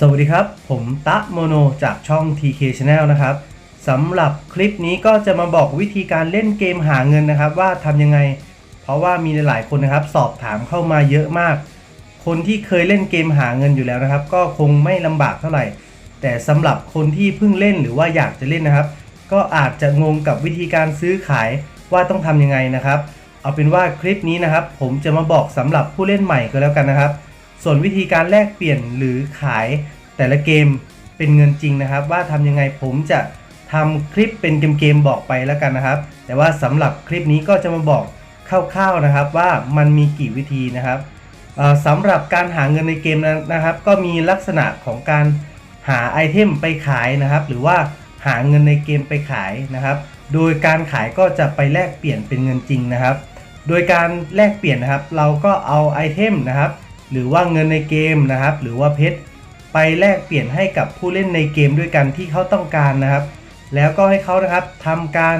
สวัสดีครับ ผมตะโมโนจากช่อง TK Channel นะครับสำหรับคลิปนี้ก็จะมาบอกวิธีการเล่นเกมหาเงินนะครับ ว่าทำยังไง เพราะว่ามีหลายคนนะครับ สอบถามเข้ามาเยอะมาก คนที่เคยเล่นเกมหาเงินอยู่แล้วนะครับ ก็คงไม่ลำบากเท่าไหร่ แต่สำหรับคนที่เพิ่งเล่นหรือว่าอยากจะเล่นนะครับ ก็อาจจะงงกับวิธีการซื้อขายว่าต้องทำยังไงนะครับ เอาเป็นว่าคลิปนี้นะครับ ผมจะมาบอกสำหรับผู้เล่นใหม่ก็แล้วกันนะครับ ส่วนวิธีการแลกเปลี่ยนหรือขายแต่ละเกมเป็นเงินจริงนะครับ ว่าทำยังไงผมจะทำคลิปเป็นเกมๆบอกไปแล้วกันนะครับ แต่ว่าสำหรับคลิปนี้ก็จะมาบอกคร่าวๆนะครับว่ามันมีกี่วิธีนะครับสำหรับการหาเงินในเกมนั้นนะครับ ก็มีลักษณะของการหาไอเทมไปขายนะครับ หรือว่าหาเงินในเกมไปขายนะครับ โดยการขายก็จะไปแลกเปลี่ยนเป็นเงินจริงนะครับ โดยการแลกเปลี่ยนนะครับ เราก็เอาไอเทมนะครับ หรือว่าเงินในเกมนะครับ หรือว่าเพชรไปแลกเปลี่ยนให้กับผู้เล่นในเกมด้วยกันที่เขาต้องการนะครับ แล้วก็ให้เขานะครับทำการ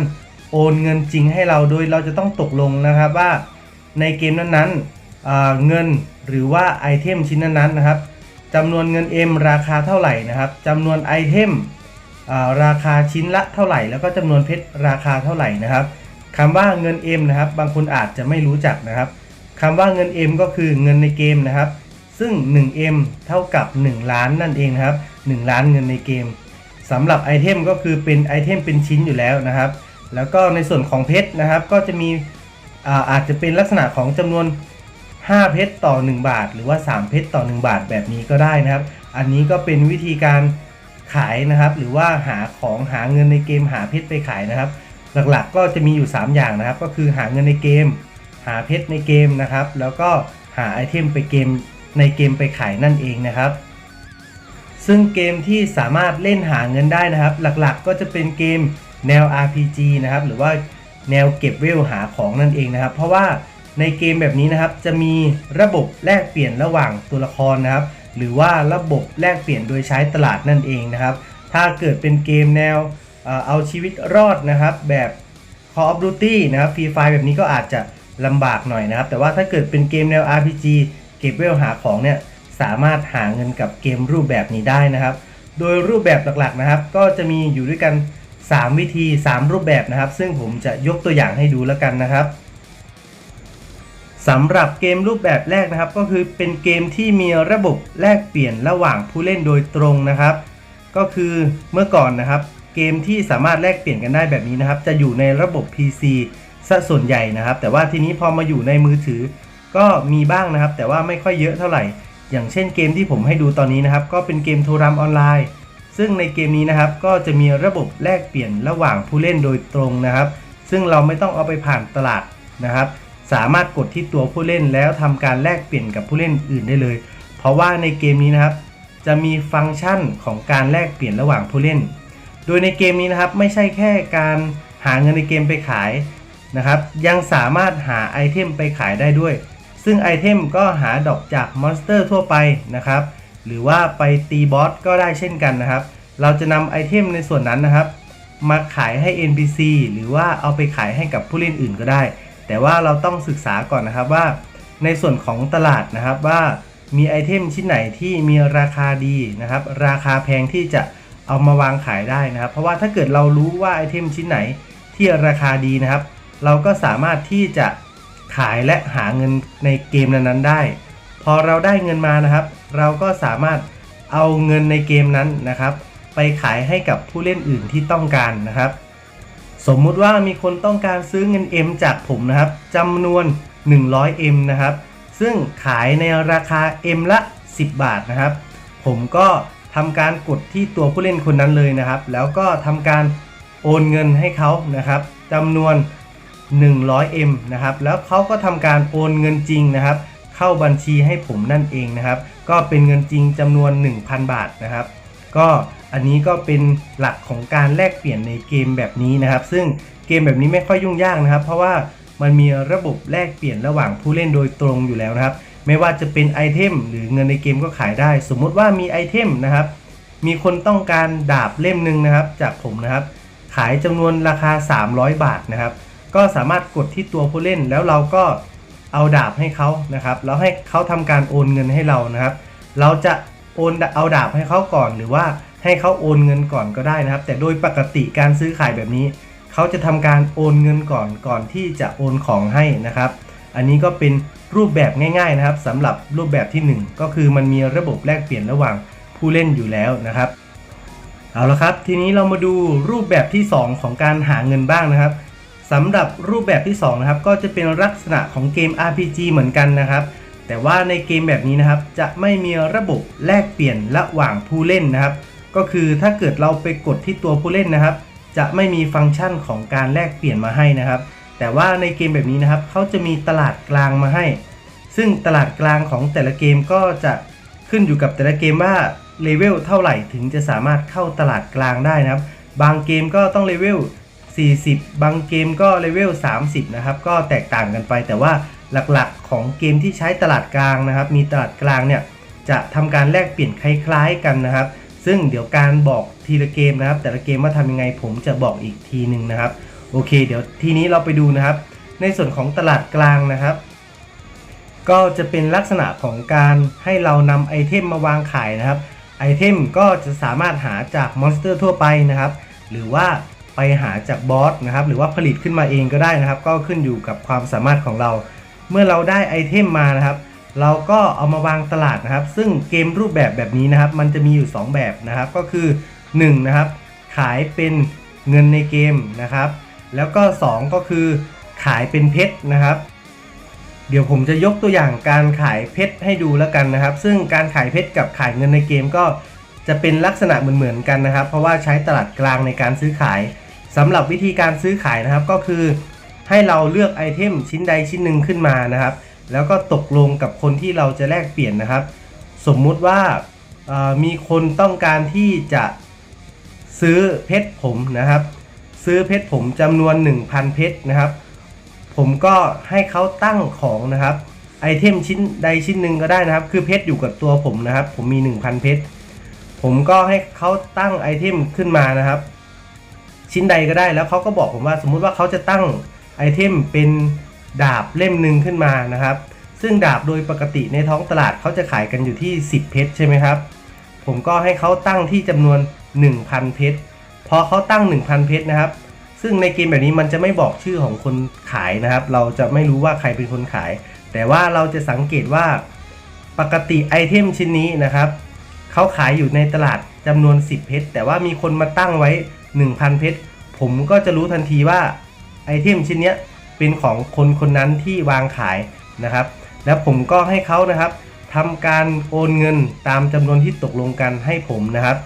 โอนเงินจริงให้เราโดยเราจะต้องตกลงนะครับว่าในเกมนั้นๆเงินหรือว่าไอเทมชิ้นนั้นๆนะครับจำนวนเงิน M ราคาเท่าไหร่นะครับจำนวนไอเทมราคาชิ้นละเท่าไหร่ แล้วก็จำนวนเพชรราคาเท่าไหร่นะครับคำว่าเงิน M นะครับ บางคนอาจจะไม่รู้จักนะครับ คำว่าเงิน M ก็คือเงินในเกมนะครับ ซึ่ง 1M เท่ากับ 1 ล้านนั่นเองนะครับ 1 ล้านเงินในเกมสำหรับไอเทมก็คือเป็นไอเทมเป็นชิ้นอยู่แล้วนะครับ แล้วก็ในส่วนของเพชรนะครับ ก็จะมีอาอาจจะเป็นลักษณะของจำนวน 5 เพชรต่อ 1 บาท หรือว่า 3 เพชรต่อ 1 บาทแบบนี้ก็ได้นะครับ อันนี้ก็เป็นวิธีการขายนะครับ หรือว่าหาของหาเงินในเกมหาเพชรไปขายนะครับ หลักๆก็จะมีอยู่ 3 อย่างนะครับ ก็คือหาเงินในเกม หาเพชรในเกมนะครับ แล้วก็หาไอเทมไปเกมในเกมไปขายนั่นเองนะครับ ซึ่งเกมที่สามารถเล่นหาเงินได้นะครับ หลักๆก็จะเป็นเกมแนว RPG นะครับ หรือว่าแนวเก็บเวลหาของนั่นเองนะครับ เพราะว่าในเกมแบบนี้นะครับ จะมีระบบแลกเปลี่ยนระหว่างตัวละครนะครับ หรือว่าระบบแลกเปลี่ยนโดยใช้ตลาดนั่นเองนะครับ ถ้าเกิดเป็นเกมแนวเอ่อเอาชีวิตรอดนะครับ แบบ Call of Duty นะครับ Free Fire แบบนี้ก็อาจจะ ลำบากหน่อยนะครับ แต่ว่าถ้าเกิดเป็นเกมแนว RPG เก็บเวลหาของเนี่ยสามารถหาเงินกับเกมรูปแบบนี้ได้นะครับ โดยรูปแบบหลักๆนะครับ ก็จะมีอยู่ด้วยกัน 3 วิธี 3 รูปแบบนะครับ ซึ่งผมจะยกตัวอย่างให้ดูแล้วกันนะครับสำหรับเกมรูปแบบแรกนะครับ ก็คือเป็นเกมที่มีระบบแลกเปลี่ยนระหว่างผู้เล่นโดยตรงนะครับ ก็คือเมื่อก่อนนะครับ เกมที่สามารถแลกเปลี่ยนกันได้แบบนี้นะครับ จะอยู่ในระบบ PC ซะส่วนใหญ่นะครับ แต่ว่าทีนี้พอมาอยู่ในมือถือ ก็มีบ้างนะครับ แต่ว่าไม่ค่อยเยอะเท่าไหร่ อย่างเช่นเกมที่ผมให้ดูตอนนี้นะครับ ก็เป็นเกมโทรมออนไลน์ ซึ่งในเกมนี้นะครับ ก็จะมีระบบแลกเปลี่ยนระหว่างผู้เล่นโดยตรงนะครับ ซึ่งเราไม่ต้องเอาไปผ่านตลาดนะครับ สามารถกดที่ตัวผู้เล่นแล้วทำการแลกเปลี่ยนกับผู้เล่นอื่นได้เลย เพราะว่าในเกมนี้นะครับ จะมีฟังก์ชันของการแลกเปลี่ยนระหว่างผู้เล่น โดยในเกมนี้นะครับ ไม่ใช่แค่การหาเงินในเกมไปขาย นะครับ ยังสามารถหาไอเทมไปขายได้ด้วย ซึ่งไอเทมก็หาดอกจากมอนสเตอร์ทั่วไปนะครับ หรือว่าไปตีบอสก็ได้เช่นกันนะครับ เราจะนำไอเทมในส่วนนั้นนะครับ มาขายให้ NPC หรือว่าเอาไปขายให้กับผู้เล่นอื่นก็ได้ แต่ว่าเราต้องศึกษาก่อนนะครับว่า ในส่วนของตลาดนะครับว่ามีไอเทมชิ้นไหนที่มีราคาดีนะครับ ราคาแพงที่จะเอามาวางขายได้นะครับ เพราะว่าถ้าเกิดเรารู้ว่าไอเทมชิ้นไหนที่ราคาดีนะครับ เราก็สามารถที่จะขายและหาเงินในเกมนั้นๆได้ พอเราได้เงินมานะครับ เราก็สามารถเอาเงินในเกมนั้นนะครับ ไปขายให้กับผู้เล่นอื่นที่ต้องการนะครับ สมมุติว่ามีคนต้องการซื้อเงิน M จากผมนะครับจำนวน 100M นะครับ ซึ่งขายในราคา M ละ 10 บาทนะครับ ผมก็ทำการกดที่ตัวผู้เล่นคนนั้นเลยนะครับ แล้วก็ทำการโอนเงินให้เขานะครับจำนวน 100M นะครับแล้วเขาก็ทำการโอนเงินจริงนะครับ เข้าบัญชีให้ผมนั่นเองนะครับ ก็เป็นเงินจริงจำนวน 1,000 บาทนะครับ ก็อันนี้ก็เป็นหลักของการแลกเปลี่ยนในเกมแบบนี้นะครับ ซึ่งเกมแบบนี้ไม่ค่อยยุ่งยากนะครับ เพราะว่ามันมีระบบแลกเปลี่ยนระหว่างผู้เล่นโดยตรงอยู่แล้วนะครับ ไม่ว่าจะเป็นไอเทมหรือเงินในเกมก็ขายได้ สมมุติว่ามีไอเทมนะครับ มีคนต้องการดาบเล่มหนึ่งนะครับ จากผมนะครับ ขายจำนวนราคา 300 บาทนะครับ ก็สามารถกดที่ตัวผู้เล่นแล้วเราก็เอาดาบให้เขานะครับแล้วให้เขาทำการโอนเงินให้เรานะครับ เราจะโอนเอาดาบให้เขาก่อนหรือว่าให้เขาโอนเงินก่อนก็ได้นะครับ แต่โดยปกติการซื้อขายแบบนี้ เขาจะทำการโอนเงินก่อนก่อนที่จะโอนของให้นะครับ อันนี้ก็เป็นรูปแบบง่าย ๆนะครับสำหรับรูปแบบที่ 1 ก็คือมันมีระบบแลกเปลี่ยนระหว่างผู้เล่นอยู่แล้วนะครับเอาละครับ ทีนี้เรามาดูรูปแบบที่ 2 ของการหาเงินบ้างนะครับ สำหรับรูปแบบที่2นะครับก็จะเป็นลักษณะของเกม RPG เหมือนกันนะครับ แต่ว่าในเกมแบบนี้นะครับจะไม่มีระบบแลกเปลี่ยนระหว่างผู้เล่นนะครับ ก็คือถ้าเกิดเราไปกดที่ตัวผู้เล่นนะครับ จะไม่มีฟังก์ชันของการแลกเปลี่ยนมาให้นะครับ แต่ว่าในเกมแบบนี้นะครับเขาจะมีตลาดกลางมาให้ ซึ่งตลาดกลางของแต่ละเกมก็จะขึ้นอยู่กับแต่ละเกมว่าเลเวลเท่าไหร่ถึงจะสามารถเข้าตลาดกลางได้นะครับ บางเกมก็ต้องเลเวล 40 บางเกมก็เลเวล 30 นะครับ ก็แตกต่างกันไป แต่ว่าหลักๆของเกมที่ใช้ตลาดกลางนะครับ มีตลาดกลางเนี่ยจะทำการแลกเปลี่ยนคล้ายๆกันนะครับ ซึ่งเดี๋ยวการบอกทีละเกมนะครับ แต่ละเกมว่าทำยังไงผมจะบอกอีกทีหนึ่งนะครับ โอเค เดี๋ยวทีนี้เราไปดูนะครับ ในส่วนของตลาดกลางนะครับ ก็จะเป็นลักษณะของการให้เรานำไอเทมมาวางขายนะครับ ไอเทมก็จะสามารถหาจากมอนสเตอร์ทั่วไปนะครับ หรือว่า ไปหาจากบอสนะครับหรือว่าผลิตขึ้นมาเองก็ได้นะครับ ก็ขึ้นอยู่กับความสามารถของเรา เมื่อเราได้ไอเทมมานะครับ เราก็เอามาวางตลาดนะครับ ซึ่งเกมรูปแบบแบบนี้นะครับ มันจะมีอยู่ 2 แบบนะครับ ก็คือ1นะครับขายเป็นเงินในเกมนะครับ แล้วก็ 2 ก็คือขายเป็นเพชรนะครับ เดี๋ยวผมจะยกตัวอย่างการขายเพชรให้ดูแล้วกันนะครับ ซึ่งการขายเพชรกับขายเงินในเกมก็จะเป็นลักษณะเหมือนๆกันนะครับ เพราะว่าใช้ตลาดกลางในการซื้อขาย สำหรับวิธีการซื้อขายนะครับก็คือ ให้เราเลือกไอเทมชิ้นใดชิ้นหนึ่งขึ้นมานะครับ แล้วก็ตกลงกับคนที่เราจะแลกเปลี่ยนนะครับ สมมุติว่ามีคนต้องการที่จะซื้อเพชรผมนะครับ ซื้อเพชรผมจำนวน 1,000 เพชรนะครับ ผมก็ให้เขาตั้งของนะครับ ไอเทมชิ้นใดชิ้นหนึ่งก็ได้นะครับ คือเพชรอยู่กับตัวผมนะครับ ผมมี 1,000 เพชรผมก็ให้เขาตั้งไอเทมขึ้นมานะครับ ชิ้นใดก็ได้แล้วเขาก็บอกผมว่าสมมุติว่าเขาจะตั้งไอเทมเป็นดาบเล่มหนึ่งขึ้นมานะครับ ซึ่งดาบโดยปกติในท้องตลาดเขาจะขายกันอยู่ที่ 10 เพชรใช่ไหมครับ ผมก็ให้เขาตั้งที่จำนวน 1,000 เพชรพอเขาตั้ง 1,000 เพชรนะครับ ซึ่งในเกมแบบนี้มันจะไม่บอกชื่อของคนขายนะครับ เราจะไม่รู้ว่าใครเป็นคนขาย แต่ว่าเราจะสังเกตว่าปกติไอเทมชิ้นนี้นะครับเขาขายอยู่ในตลาดจำนวน 10 เพชรแต่ว่ามีคนมาตั้งไว้ 1,000 เพชร ผมก็จะรู้ทันทีว่าไอเทมชิ้นเนี้ยเป็นของคนคนนั้นที่วางขายนะครับ แล้วผมก็ให้เขานะครับทำการโอนเงินตามจำนวนที่ตกลงกันให้ผมนะครับ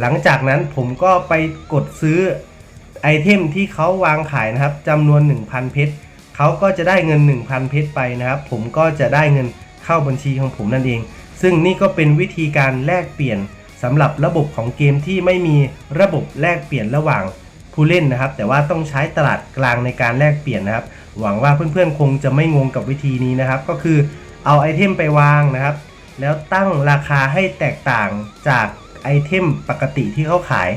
หลังจากนั้นผมก็ไปกดซื้อไอเทมที่เขาวางขายนะครับจำนวน 1,000 เพชรเขาก็จะได้เงิน 1,000 เพชรไปนะครับ ผมก็จะได้เงินเข้าบัญชีของผมนั่นเอง ซึ่งนี่ก็เป็นวิธีการแลกเปลี่ยน สำหรับระบบของเกมที่ไม่มีระบบแลกเปลี่ยนระหว่างผู้เล่นนะครับ แต่ว่าต้องใช้ตลาดกลางในการแลกเปลี่ยนนะครับ หวังว่าเพื่อนๆคงจะไม่งงกับวิธีนี้นะครับ ก็คือเอาไอเทมไปวางนะครับ แล้วตั้งราคาให้แตกต่างจากไอเทมปกติที่เขาขาย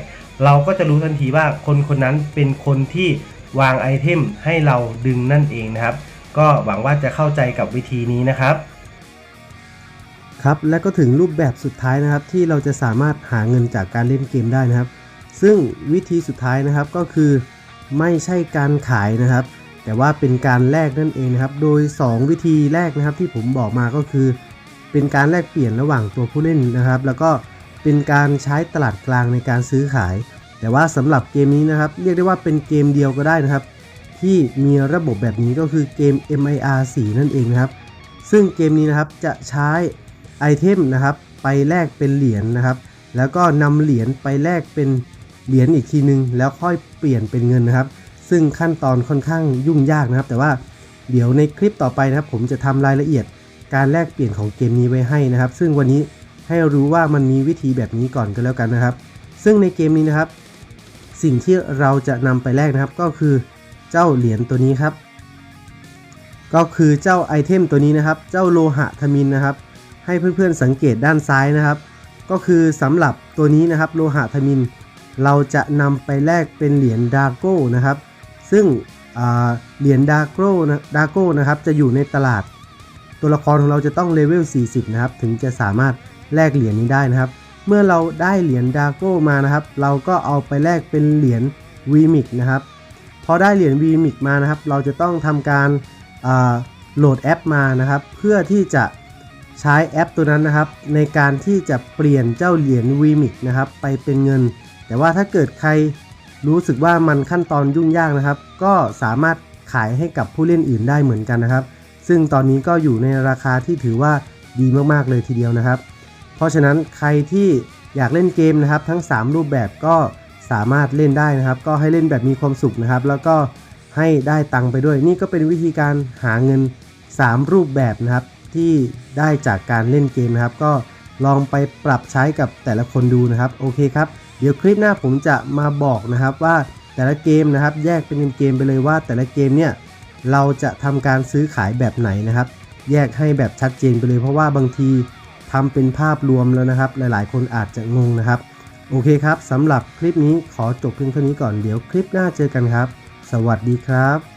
เราก็จะรู้ทันทีว่าคนคนนั้นเป็นคนที่วางไอเทมให้เราดึงนั่นเองนะครับ ก็หวังว่าจะเข้าใจกับวิธีนี้นะครับ ครับและก็ถึงรูปแบบสุดท้ายนะครับที่เราจะสามารถหาเงินจากการเล่นเกมได้นะครับ ซึ่งวิธีสุดท้ายนะครับก็คือไม่ใช่การขายนะครับ แต่ว่าเป็นการแลกนั่นเองนะครับ โดย 2 วิธีแรกนะครับที่ผมบอกมาก็คือ เป็นการแลกเปลี่ยนระหว่างตัวผู้เล่นนะครับ แล้วก็เป็นการใช้ตลาดกลางในการซื้อขาย แต่ว่าสำหรับเกมนี้นะครับ เรียกได้ว่าเป็นเกมเดียวก็ได้นะครับ ที่มีระบบแบบนี้ก็คือเกม MIR 4 นั่นเองนะครับ ซึ่งเกมนี้นะครับจะใช้ ไอเทมนะครับไปแลกเป็นเหรียญนะครับ แล้วก็นำเหรียญไปแลกเป็นเหรียญอีกทีนึง แล้วค่อยเปลี่ยนเป็นเงินนะครับ ซึ่งขั้นตอนค่อนข้างยุ่งยากนะครับ แต่ว่าเดี๋ยวในคลิปต่อไปนะครับ ผมจะทำรายละเอียดการแลกเปลี่ยนของเกมนี้ไว้ให้นะครับ ซึ่งวันนี้ให้รู้ว่ามันมีวิธีแบบนี้ก่อนก็แล้วกันนะครับ ซึ่งในเกมนี้นะครับ สิ่งที่เราจะนำไปแลกนะครับ ก็คือเจ้าเหรียญตัวนี้ครับ ก็คือเจ้าไอเทมตัวนี้นะครับ เจ้าโลหะทมินนะครับ ให้เพื่อนๆสังเกตด้านซ้ายนะครับ ก็คือสำหรับตัวนี้นะครับโลหะทมิน เราจะนำไปแลกเป็นเหรียญดาโก้นะครับ ซึ่งเหรียญดาโก้นะดาโก้นะครับจะอยู่ในตลาด ตัวละครของเราจะต้องเลเวล 40 นะครับ ถึงจะสามารถแลกเหรียญนี้ได้นะครับ เมื่อเราได้เหรียญดาโก้มานะครับ เราก็เอาไปแลกเป็นเหรียญวีมิกนะครับพอได้เหรียญ v m i x มานะครับ เราจะต้องทำการโหลดแอปมานะครับ เพื่อที่จะ ใช้แอปตัวนั้นนะครับ ในการที่จะเปลี่ยนเจ้าเหรียญ v m i x นะครับ ไปเป็นเงิน แต่ว่าถ้าเกิดใครรู้สึกว่ามันขั้นตอนยุ่งยากนะครับ ก็สามารถขายให้กับผู้เล่นอื่นได้เหมือนกันนะครับ ซึ่งตอนนี้ก็อยู่ในราคาที่ถือว่าดีมากๆเลยทีเดียวนะครับ เพราะฉะนั้นใครที่อยากเล่นเกมนะครับ ทั้ง 3 รูปแบบก็สามารถเล่นได้นะครับ ก็ให้เล่นแบบมีความสุขนะครับ แล้วก็ให้ได้ตังค์ไปด้วย นี่ก็เป็นวิธีการหาเงิน 3 รูปแบบนะครับ ที่ได้จากการเล่นเกมนะครับ ก็ลองไปปรับใช้กับแต่ละคนดูนะครับโอเคครับเดี๋ยวคลิปหน้าผมจะมาบอกนะครับว่าแต่ละเกมนะครับแยกเป็นเกมๆไปเลยว่าแต่ละเกมเนี่ยเราจะทำการซื้อขายแบบไหนนะครับ แยกให้แบบชัดเจนไปเลย เพราะว่าบางทีทำเป็นภาพรวมแล้วนะครับ หลายๆ คนอาจจะงงนะครับ โอเคครับสำหรับคลิปนี้ขอจบเพียงเท่านี้ก่อนเดี๋ยวคลิปหน้าเจอกันครับ สวัสดีครับ